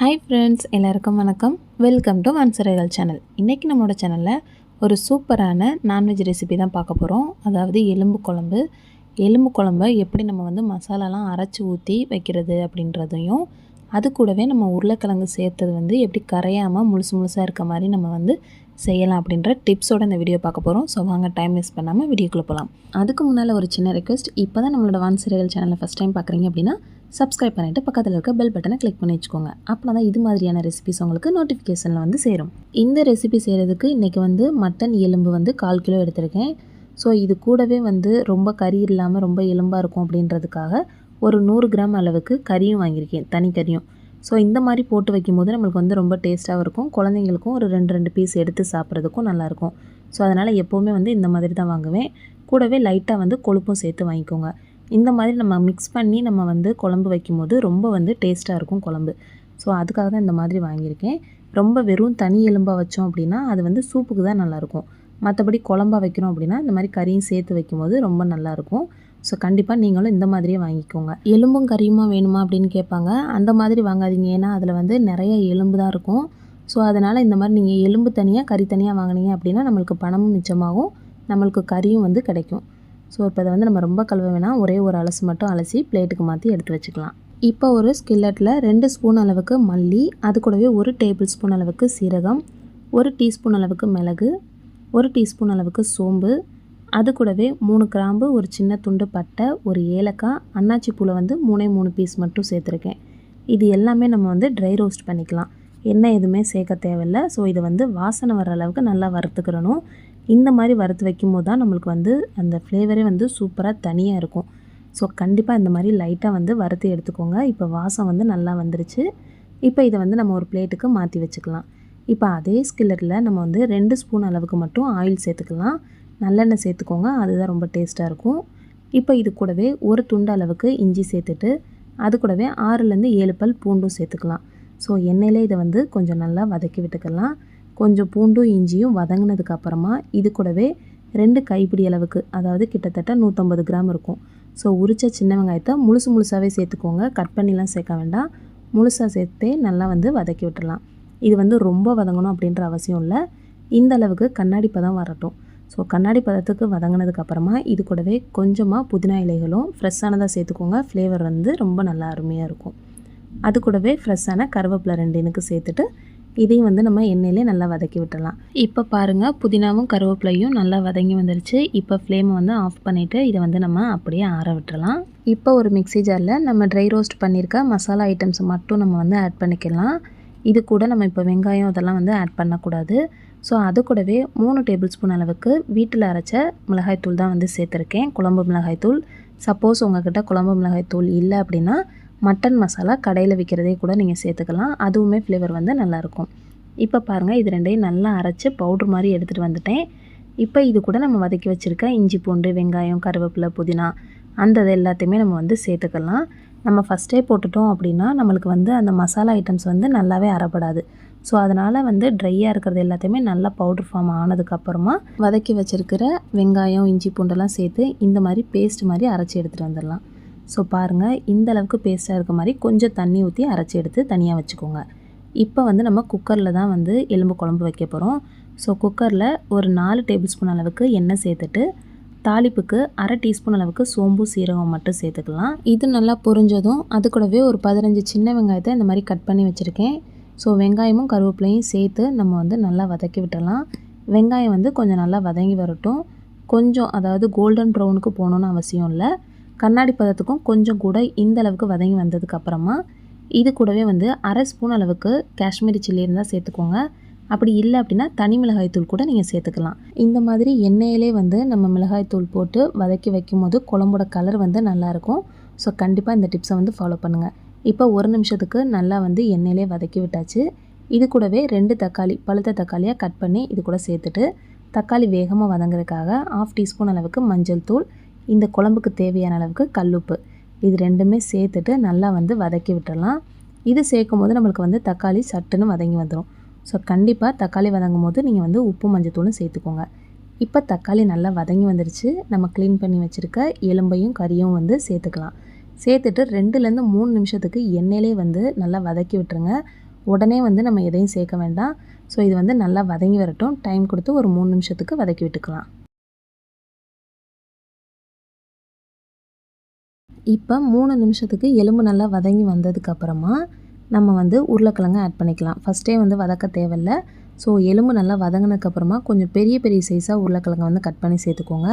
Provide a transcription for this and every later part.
Hi friends எல்லாருக்கும் வணக்கம். Welcome to மன்சரைகள் channel இன்றைக்கி நம்மளோட சேனலில் ஒரு சூப்பரான நான்வெஜ் ரெசிபி தான் பார்க்க போகிறோம் அதாவது எலும்பு குழம்பு. எலும்பு குழம்ப எப்படி நம்ம வந்து மசாலாலாம் அரைச்சி ஊற்றி வைக்கிறது அப்படின்றதையும் அது கூடவே நம்ம உருளைக்கிழங்கு சேர்த்தது வந்து எப்படி கரையாமல் முழுசு முழுசாக இருக்க மாதிரி நம்ம வந்து செய்யலாம் அப்படின்ற டிப்ஸோட இந்த வீடியோ பார்க்க போகிறோம் ஸோ வாங்க டைம் வேஸ்ட் பண்ணாமல் வீடியோக்குள்ளே போகலாம் அதுக்கு முன்னால் ஒரு சின்ன ரெக்வஸ்ட் இப்போ தான் நம்மளோட வான்சரைகள் சேனலை ஃபஸ்ட் டைம் பார்க்குறீங்க அப்படின்னா சப்ஸ்கிரைப் பண்ணிவிட்டு பக்கத்தில் இருக்க பெல் பட்டனை கிளிக் பண்ணி வச்சுக்கோங்க. அப்போ தான் இது மாதிரியான ரெசிபிஸ் உங்களுக்கு நோட்டிஃபிகேஷனில் வந்து சேரும். இந்த ரெசிபி செய்கிறதுக்கு இன்றைக்கி வந்து மட்டன் எலும்பு வந்து கால் கிலோ எடுத்திருக்கேன். ஸோ இது கூடவே வந்து ரொம்ப கறி இல்லாமல் ரொம்ப எலும்பாக இருக்கும் அப்படின்றதுக்காக ஒரு நூறு கிராம் அளவுக்கு கறியும் வாங்கியிருக்கேன் தனி கறியும். ஸோ இந்த மாதிரி போட்டு வைக்கும்போது நம்மளுக்கு வந்து ரொம்ப டேஸ்ட்டாகவும் இருக்கும். குழந்தைங்களுக்கும் ஒரு ரெண்டு ரெண்டு பீஸ் எடுத்து சாப்பிட்றதுக்கும் நல்லாயிருக்கும். ஸோ அதனால் எப்போவுமே வந்து இந்த மாதிரி தான் வாங்குவேன். கூடவே லைட்டாக வந்து கொழுப்பும் சேர்த்து வாங்கிக்கோங்க. இந்த மாதிரி நம்ம மிக்ஸ் பண்ணி நம்ம வந்து குழம்பு வைக்கும்போது ரொம்ப வந்து டேஸ்ட்டாக இருக்கும் குழம்பு. ஸோ அதுக்காக தான் இந்த மாதிரி வாங்கியிருக்கேன். ரொம்ப வெறும் தனி எலும்பாக வச்சோம் அப்படின்னா அது வந்து சூப்புக்கு தான் நல்லாயிருக்கும். மற்றபடி குழம்பா வைக்கிறோம் அப்படின்னா இந்த மாதிரி கறியும் சேர்த்து வைக்கும்போது ரொம்ப நல்லாயிருக்கும். ஸோ கண்டிப்பாக நீங்களும் இந்த மாதிரியே வாங்கிக்கோங்க. எலும்பும் கறியுமா வேணுமா அப்படின்னு கேட்பாங்க. அந்த மாதிரி வாங்காதீங்க. ஏன்னா அதில் வந்து நிறைய எலும்பு தான் இருக்கும். ஸோ அதனால் இந்த மாதிரி நீங்கள் எலும்பு தனியாக கறி தனியாக வாங்கினீங்க அப்படின்னா நம்மளுக்கு பணமும் மிச்சமாகும். நம்மளுக்கு கறியும் வந்து கிடைக்கும். ஸோ இப்போ அதை வந்து நம்ம ரொம்ப கழுவ வேணாம். ஒரே ஒரு அலசு மட்டும் அலசி பிளேட்டுக்கு மாற்றி எடுத்து வச்சுக்கலாம். இப்போ ஒரு ஸ்கில்லட்டில் ரெண்டு ஸ்பூன் அளவுக்கு மல்லி அது கூடவே ஒரு டேபிள் ஸ்பூன் அளவுக்கு சீரகம் ஒரு டீஸ்பூன் அளவுக்கு மிளகு ஒரு டீஸ்பூன் அளவுக்கு சோம்பு அது கூடவே மூணு கிராம்பு ஒரு சின்ன துண்டு பட்டை ஒரு ஏலக்காய் அன்னாச்சி பூவில் வந்து மூணே மூணு பீஸ் மட்டும் சேர்த்துருக்கேன். இது எல்லாமே நம்ம வந்து ட்ரை ரோஸ்ட் பண்ணிக்கலாம். எண்ணெய் எதுவுமே சேர்க்க தேவையில்லை. ஸோ இதை வந்து வாசனை வர அளவுக்கு நல்லா வறுத்துக்கிறணும். இந்த மாதிரி வறுத்து வைக்கும்போது தான் நம்மளுக்கு வந்து அந்த ஃப்ளேவரே வந்து சூப்பராக தனியாக இருக்கும். ஸோ கண்டிப்பாக இந்த மாதிரி லைட்டாக வந்து வறுத்து எடுத்துக்கோங்க. இப்போ வாசம் வந்து நல்லா வந்துருச்சு. இப்போ இதை வந்து நம்ம ஒரு பிளேட்டுக்கு மாற்றி வச்சுக்கலாம். இப்போ அதே ஸ்கில்லரில் நம்ம வந்து ரெண்டு ஸ்பூன் அளவுக்கு மட்டும் ஆயில் சேர்த்துக்கலாம். நல்லெண்ணெய் சேர்த்துக்கோங்க. அதுதான் ரொம்ப டேஸ்ட்டாக இருக்கும். இப்போ இது கூடவே ஒரு துண்டு அளவுக்கு இஞ்சி சேர்த்துட்டு அது கூடவே ஆறுலேருந்து ஏழு பல் பூண்டும் சேர்த்துக்கலாம். ஸோ எண்ணெயில் இதை வந்து கொஞ்சம் நல்லா வதக்கி விட்டுக்கலாம். கொஞ்சம் பூண்டும் இஞ்சியும் வதங்கினதுக்கு அப்புறமா இது கூடவே ரெண்டு கைப்பிடி அளவுக்கு அதாவது கிட்டத்தட்ட நூற்றம்பது கிராம் இருக்கும். ஸோ உரித்த சின்ன வெங்காயத்தை முழுசு முழுசாகவே சேர்த்துக்கோங்க. கட் பண்ணிலாம் சேர்க்க வேண்டாம். முழுசாக சேர்த்தே நல்லா வந்து வதக்கி விட்டுடலாம். இது வந்து ரொம்ப வதங்கணும் அப்படின்ற அவசியம் இல்லை. இந்த அளவுக்கு கண்ணாடி பதம் வரட்டும். ஸோ கண்ணாடி பதத்துக்கு வதங்கினதுக்கப்புறமா இது கூடவே கொஞ்சமாக புதினா இலைகளும் ஃப்ரெஷ்ஷானதாக சேர்த்துக்கோங்க. ஃப்ளேவர் வந்து ரொம்ப நல்லா அருமையாக இருக்கும். அது கூடவே ஃப்ரெஷ்ஷான கருவேப்பிலை ரெண்டு எனக்கு சேர்த்துட்டு இதையும் வந்து நம்ம எண்ணெயிலே நல்லா வதக்கி விட்டுடலாம். இப்போ பாருங்கள் புதினாவும் கருவேப்பிலையும் நல்லா வதங்கி வந்துருச்சு. இப்போ ஃப்ளேமை வந்து ஆஃப் பண்ணிவிட்டு இதை வந்து நம்ம அப்படியே ஆற விட்டுறலாம் இப்போ ஒரு மிக்ஸி ஜாரில் நம்ம ட்ரை ரோஸ்ட் பண்ணியிருக்க மசாலா ஐட்டம்ஸ் மட்டும் நம்ம வந்து ஆட் பண்ணிக்கலாம். இது கூட நம்ம இப்போ வெங்காயம் அதெல்லாம் வந்து ஆட் பண்ணக்கூடாது. ஸோ அது கூடவே மூணு டேபிள் ஸ்பூன் அளவுக்கு வீட்டில் அரைச்ச மிளகாய்த்தூள் தான் வந்து சேர்த்துருக்கேன். குழம்பு மிளகாய்த்தூள். சப்போஸ் உங்கள்கிட்ட குழம்பு மிளகாய்த்தூள் இல்லை அப்படின்னா மட்டன் மசாலா கடையில் விற்கிறதே கூட நீங்கள் சேர்த்துக்கலாம். அதுவுமே ஃப்ளேவர் வந்து நல்லாயிருக்கும். இப்போ பாருங்கள் இது ரெண்டையும் நல்லா அரைச்சி பவுட்ரு மாதிரி எடுத்துகிட்டு வந்துட்டேன். இப்போ இது கூட நம்ம வதக்கி வச்சுருக்க இஞ்சி பூண்டு வெங்காயம் கருவேப்பிலை புதினா அந்த இது எல்லாத்தையுமே நம்ம வந்து சேர்த்துக்கலாம். நம்ம ஃபஸ்ட்டே போட்டுட்டோம் அப்படின்னா நம்மளுக்கு வந்து அந்த மசாலா ஐட்டம்ஸ் வந்து நல்லாவே அறப்படாது. ஸோ அதனால் வந்து ட்ரையாக இருக்கிறது எல்லாத்தையுமே நல்லா பவுட்ரு ஃபார்ம் ஆனதுக்கப்புறமா வதக்கி வச்சுருக்கிற வெங்காயம் இஞ்சி பூண்டெல்லாம் சேர்த்து இந்த மாதிரி பேஸ்ட் மாதிரி அரைச்சி எடுத்துகிட்டு வந்துடலாம். ஸோ பாருங்கள் இந்த அளவுக்கு பேஸ்ட்டாக இருக்க மாதிரி கொஞ்சம் தண்ணி ஊற்றி அரைச்சி எடுத்து தனியாக வச்சுக்கோங்க. இப்போ வந்து நம்ம குக்கரில் தான் வந்து எலும்பு குழம்பு வைக்க போகிறோம் ஸோ குக்கரில் ஒரு நாலு டேபிள் ஸ்பூன் அளவுக்கு எண்ணெய் சேர்த்துட்டு தாளிப்புக்கு அரை டீஸ்பூன் அளவுக்கு சோம்பு சீரகம் மட்டும் சேர்த்துக்கலாம். இது நல்லா பொரிஞ்சதும் அது கூடவே ஒரு பதினஞ்சு சின்ன வெங்காயத்தை இந்த மாதிரி கட் பண்ணி வச்சுருக்கேன். ஸோ வெங்காயமும் கருவேப்பிலையும் சேர்த்து நம்ம வந்து நல்லா வதக்கி விட்டுடலாம். வெங்காயம் வந்து கொஞ்சம் நல்லா வதங்கி வரட்டும். கொஞ்சம் அதாவது கோல்டன் ப்ரௌனுக்கு போகணுன்னு அவசியம் இல்லை. கண்ணாடி பதத்துக்கும் கொஞ்சம் கூட இந்த அளவுக்கு வதங்கி வந்ததுக்கு அப்புறமா இது கூடவே வந்து அரை ஸ்பூன் அளவுக்கு காஷ்மீரி சில்லி இருந்தால் சேர்த்துக்கோங்க. அப்படி இல்லை அப்படின்னா தனி மிளகாய்த்தூள் கூட நீங்கள் சேர்த்துக்கலாம். இந்த மாதிரி எண்ணெயிலே வந்து நம்ம மிளகாய்த்தூள் போட்டு வதக்கி வைக்கும்போது குழம்போட கலர் வந்து நல்லாயிருக்கும் ஸோ கண்டிப்பாக இந்த டிப்ஸை வந்து ஃபாலோ பண்ணுங்கள் இப்போ ஒரு நிமிஷத்துக்கு நல்லா வந்து எண்ணெயிலே வதக்கி விட்டாச்சு. இது கூடவே ரெண்டு தக்காளி பழுத்த தக்காளியாக கட் பண்ணி இது கூட சேர்த்துட்டு தக்காளி வேகமாக வதங்குறதுக்காக ஆஃப் டீஸ்பூன் அளவுக்கு மஞ்சள் தூள் இந்த குழம்புக்கு தேவையான அளவுக்கு கல்லுப்பு. இது ரெண்டுமே சேர்த்துட்டு நல்லா வந்து வதக்கி விட்டுடலாம். இது சேர்க்கும் போது நம்மளுக்கு வந்து தக்காளி சட்டுன்னு வதங்கி வந்துடும் ஸோ கண்டிப்பாக தக்காளி வதங்கும் போது நீங்கள் வந்து உப்பு மஞ்சத்தூளும் சேர்த்துக்கோங்க. இப்போ தக்காளி நல்லா வதங்கி வந்துருச்சு. நம்ம க்ளீன் பண்ணி வச்சுருக்க எலும்பையும் கறியும் வந்து சேர்த்துக்கலாம். சேர்த்துட்டு ரெண்டுலேருந்து மூணு நிமிஷத்துக்கு எண்ணெயிலே வந்து நல்லா வதக்கி விட்டுருங்க. உடனே வந்து நம்ம எதையும் சேர்க்க வேண்டாம். ஸோ இது வந்து நல்லா வதங்கி வரட்டும். டைம் கொடுத்து ஒரு மூணு நிமிஷத்துக்கு வதக்கி விட்டுக்கலாம். இப்போ மூணு நிமிஷத்துக்கு எலும்பு நல்லா வதங்கி வந்ததுக்கப்புறமா நம்ம வந்து உருளைக்கிழங்கு ஆட் பண்ணிக்கலாம். ஃபஸ்ட்டே வந்து வதக்க தேவையில்ல. ஸோ எலும்பு நல்லா வதங்கினதுக்கப்புறமா கொஞ்சம் பெரிய பெரிய சைஸாக உருளைக்கிழங்கு வந்து கட் பண்ணி சேர்த்துக்கோங்க.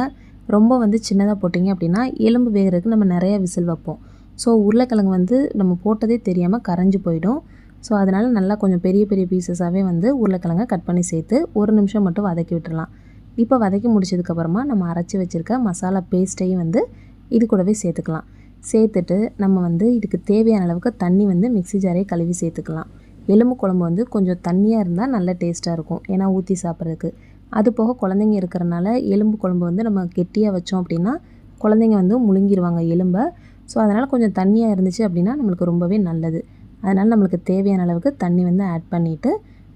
ரொம்ப வந்து சின்னதாக போட்டிங்க அப்படின்னா எலும்பு வேகிறதுக்கு நம்ம நிறைய விசில் வைப்போம். ஸோ உருளைக்கிழங்கு வந்து நம்ம போட்டதே தெரியாமல் கரைஞ்சி போயிடும். ஸோ அதனால் நல்லா கொஞ்சம் பெரிய பெரிய பீசஸாகவே வந்து உருளைக்கிழங்க கட் பண்ணி சேர்த்து ஒரு நிமிஷம் மட்டும் வதக்கி விட்டுடலாம் இப்போ வதக்கி முடிச்சதுக்கப்புறமா நம்ம அரைச்சி வச்சுருக்க மசாலா பேஸ்ட்டையும் வந்து இது கூடவே சேர்த்துக்கலாம். சேர்த்துட்டு நம்ம வந்து இதுக்கு தேவையான அளவுக்கு தண்ணி வந்து மிக்ஸி ஜாரே கழுவி சேர்த்துக்கலாம். எலும்பு குழம்பு வந்து கொஞ்சம் தண்ணியாக இருந்தால் நல்ல டேஸ்ட்டாக இருக்கும். ஏன்னா ஊற்றி சாப்பிட்றதுக்கு. அது போக குழந்தைங்க இருக்கிறனால எலும்பு குழம்பு வந்து நம்ம கெட்டியாக வச்சோம் அப்படின்னா குழந்தைங்க வந்து முழுங்கிடுவாங்க எலும்பை. ஸோ அதனால் கொஞ்சம் தண்ணியாக இருந்துச்சு அப்படின்னா நம்மளுக்கு ரொம்பவே நல்லது. அதனால் நம்மளுக்கு தேவையான அளவுக்கு தண்ணி வந்து ஆட் பண்ணிவிட்டு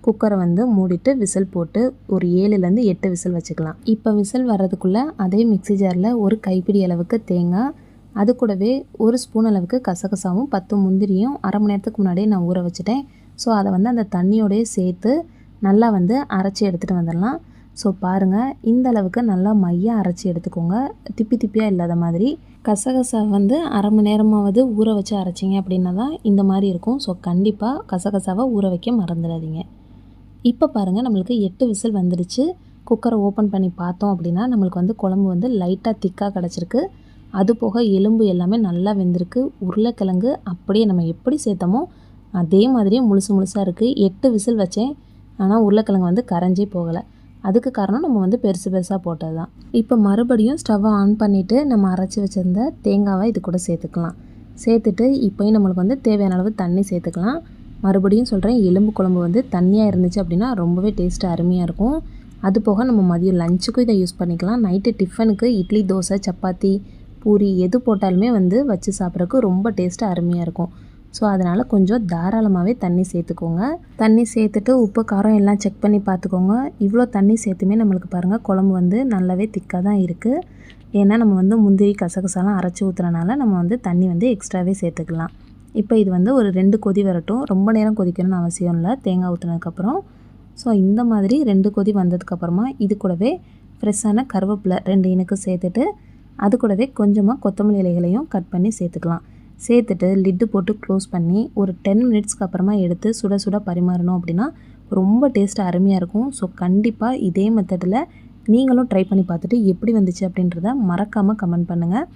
குக்கரை வந்து மூடிட்டு விசில் போட்டு ஒரு ஏழுலேருந்து எட்டு விசில் வச்சுக்கலாம். இப்போ விசில் வர்றதுக்குள்ளே அதே மிக்ஸி ஜாரில் ஒரு கைப்பிடி அளவுக்கு தேங்காய் அது கூடவே ஒரு ஸ்பூன் அளவுக்கு கசகசாவும் பத்து முந்திரியும் அரை மணி நேரத்துக்கு முன்னாடியே நான் ஊற வச்சுட்டேன். ஸோ அதை வந்து அந்த தண்ணியோடய சேர்த்து நல்லா வந்து அரைச்சி எடுத்துகிட்டு வந்துடலாம். ஸோ பாருங்கள் இந்த அளவுக்கு நல்லா மையாக அரைச்சி எடுத்துக்கோங்க. திப்பி திப்பியாக இல்லாத மாதிரி. கசகசா வந்து அரை மணி நேரமாவது ஊற வச்சு அரைச்சிங்க அப்படின்னா தான் இந்த மாதிரி இருக்கும். ஸோ கண்டிப்பாக கசகசாவை ஊற வைக்க மறந்துடாதீங்க. இப்போ பாருங்கள் நம்மளுக்கு எட்டு விசில் வந்துடுச்சு. குக்கரை ஓப்பன் பண்ணி பார்த்தோம் அப்படின்னா நம்மளுக்கு வந்து குழம்பு வந்து லைட்டாக திக்காக கிடச்சிருக்கு. அது போக எலும்பு எல்லாமே நல்லா வெந்திருக்கு. உருளைக்கிழங்கு அப்படியே நம்ம எப்படி சேர்த்தோமோ அதே மாதிரியே முழுசு முழுசாக இருக்குது எட்டு விசில் வச்சேன். ஆனால் உருளைக்கிழங்கு வந்து கரைஞ்சே போகலை. அதுக்கு காரணம் நம்ம வந்து பெருசு பெருசாக போட்டது தான் இப்போ மறுபடியும் ஸ்டவ்வை ஆன் பண்ணிவிட்டு நம்ம அரைச்சி வச்சுருந்த தேங்காவை இது கூட சேர்த்துக்கலாம். சேர்த்துட்டு இப்போயும் நம்மளுக்கு வந்து தேவையான அளவு தண்ணி சேர்த்துக்கலாம். மறுபடியும் சொல்கிறேன் எலும்பு குழம்பு வந்து தண்ணியாக இருந்துச்சு அப்படின்னா ரொம்பவே டேஸ்ட்டு அருமையாக இருக்கும். அது போக நம்ம மதியம் லஞ்சுக்கும் இதை யூஸ் பண்ணிக்கலாம். நைட்டு டிஃபனுக்கு இட்லி தோசை சப்பாத்தி பூரி எது போட்டாலுமே வந்து வச்சு சாப்பிட்றதுக்கு ரொம்ப டேஸ்ட்டு அருமையாக இருக்கும். ஸோ அதனால் கொஞ்சம் தாராளமாகவே தண்ணி சேர்த்துக்கோங்க. தண்ணி சேர்த்துட்டு உப்பு காரம் எல்லாம் செக் பண்ணி பார்த்துக்கோங்க. இவ்வளோ தண்ணி சேர்த்துமே நம்மளுக்கு பாருங்கள் குழம்பு வந்து நல்லாவே திக்காக தான் இருக்குது ஏன்னா நம்ம வந்து முந்திரி கசகசாலாம் அரைச்சி ஊற்றுறனால நம்ம வந்து தண்ணி வந்து எக்ஸ்ட்ராவே சேர்த்துக்கலாம். இப்போ இது வந்து ஒரு ரெண்டு கொதி வரட்டும். ரொம்ப நேரம் கொதிக்கணும்னு அவசியம் இல்லை. தேங்காய் ஊற்றுனதுக்கப்புறம் ஸோ இந்த மாதிரி ரெண்டு கொதி வந்ததுக்கப்புறமா இது கூடவே ஃப்ரெஷ்ஷான கருவேப்பிலை ரெண்டு இனுக்கு சேர்த்துட்டு அது கூடவே கொஞ்சமாக கொத்தமல்லி இலைகளையும் கட் பண்ணி சேர்த்துக்கலாம். சேர்த்துட்டு லிட்டு போட்டு க்ளோஸ் பண்ணி ஒரு டென் மினிட்ஸ்க்கு அப்புறமா எடுத்து சுட சுட பரிமாறணும் அப்படின்னா ரொம்ப டேஸ்ட்டு அருமையாக இருக்கும். ஸோ கண்டிப்பாக இதே மெத்தடில் நீங்களும் ட்ரை பண்ணி பார்த்துட்டு எப்படி வந்துச்சு அப்படின்றத மறக்காமல் கமெண்ட் பண்ணுங்கள்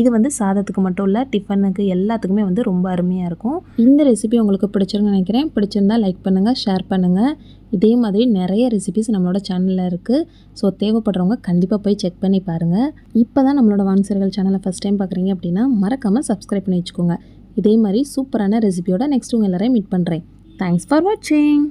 இது வந்து சாதத்துக்கு மட்டும் இல்லை டிஃபனுக்கு எல்லாத்துக்குமே வந்து ரொம்ப அருமையாக இருக்கும். இந்த ரெசிபி உங்களுக்கு பிடிச்சிருன்னு நினைக்கிறேன். பிடிச்சிருந்தா லைக் பண்ணுங்கள் ஷேர் பண்ணுங்கள் இதே மாதிரி நிறைய ரெசிபிஸ் நம்மளோட சேனலில் இருக்குது ஸோ தேவைப்படுறவங்க கண்டிப்பாக போய் செக் பண்ணி பாருங்கள் இப்போ தான் நம்மளோட வான்சர்கள் சேனலை ஃபஸ்ட் டைம் பார்க்குறீங்க அப்படின்னா மறக்காமல் சப்ஸ்கிரைப் பண்ணி வச்சுக்கோங்க. இதே மாதிரி சூப்பரான ரெசிபியோட நெக்ஸ்ட் உங்கள் எல்லாரையும் மீட் பண்ணுறேன் தேங்க்ஸ் ஃபார் வாட்சிங்